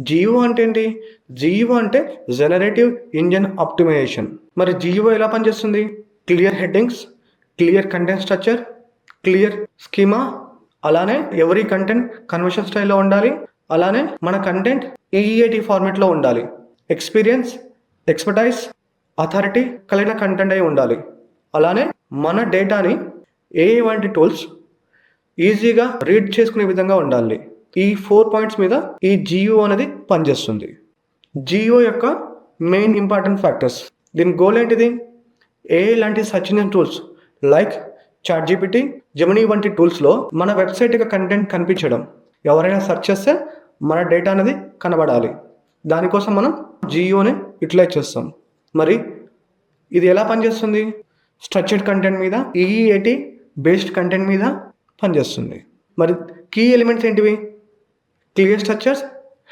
జియో అంటే ఏంటి జియో అంటే జనరేటివ్ ఇంజన్ ఆప్టిమైజేషన్. మరి జియో ఎలా పనిచేస్తుంది? Clear headings clear content structure clear schema? అలానే ఎవరీ కంటెంట్ కన్వర్షన్ స్టైల్లో ఉండాలి. అలానే మన కంటెంట్ ఈఈఐటి ఫార్మేట్లో ఉండాలి. ఎక్స్పీరియన్స్ ఎక్స్పర్టైజ్ అథారిటీ కలిగిన కంటెంట్ అయి ఉండాలి. అలానే మన డేటాని ఏ వంటి టూల్స్ ఈజీగా రీడ్ చేసుకునే విధంగా ఉండాలి. ఈ ఫోర్ పాయింట్స్ మీద ఈ జియో అనేది పనిచేస్తుంది. జియో యొక్క మెయిన్ ఇంపార్టెంట్ ఫ్యాక్టర్స్. దీని గోల్ ఏంటిది? ఏ లాంటి search engine tools like chat GPT Gemini వంటి టూల్స్లో మన వెబ్సైట్ యొక్క కంటెంట్ కనిపించడం. ఎవరైనా సెర్చ్ చేస్తే మన డేటా అనేది కనబడాలి. దానికోసం మనం జియోని యూటిలైజ్ చేస్తాం. మరి ఇది ఎలా పనిచేస్తుంది? స్ట్రక్చర్డ్ కంటెంట్ మీద ఈఈఏటీ బేస్డ్ కంటెంట్ మీద పనిచేస్తుంది. మరి కీ ఎలిమెంట్స్ ఏంటివి? Clear structures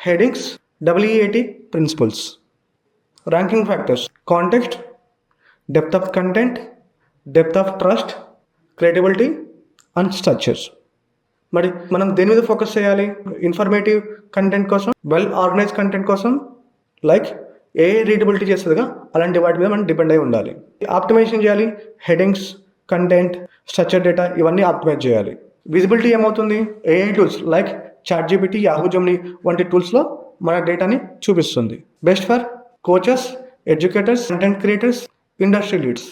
headings WAT principles ranking factors context depth of content depth of trust credibility and structures మరి మనం దేని మీద ఫోకస్ చేయాలి? ఇన్ఫర్మేటివ్ కంటెంట్ కోసం వెల్ ఆర్గనైజ్ కంటెంట్ కోసం లైక్ ఏ రీడబిలిటీ చేస్తుందిగా అలాంటి వాటి మీద మనం డిపెండ్ అయి ఉండాలి. ఆప్టిమైజేషన్ చేయాలి హెడింగ్స్ కంటెంట్ స్ట్రక్చర్ డేటా ఇవన్నీ ఆప్టిమైజ్ చేయాలి. విజిబిలిటీ ఏమవుతుంది? AI tools like chat GPT Yahoo Gemini వంటి టూల్స్లో మన డేటాని చూపిస్తుంది. Best for coaches educators content creators industry leads.